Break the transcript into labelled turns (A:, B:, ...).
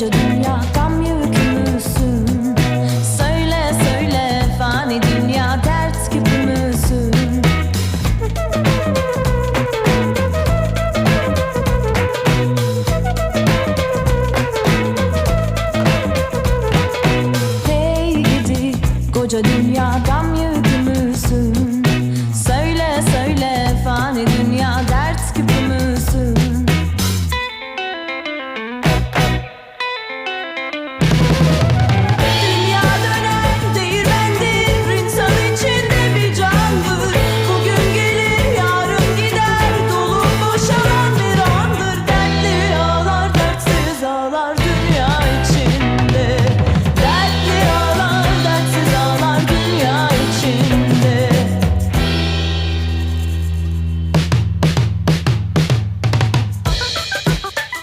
A: koca dünya kam yükümüsün Söyle söyle fani dünya dert küpümüsün Hey gidi koca dünya kam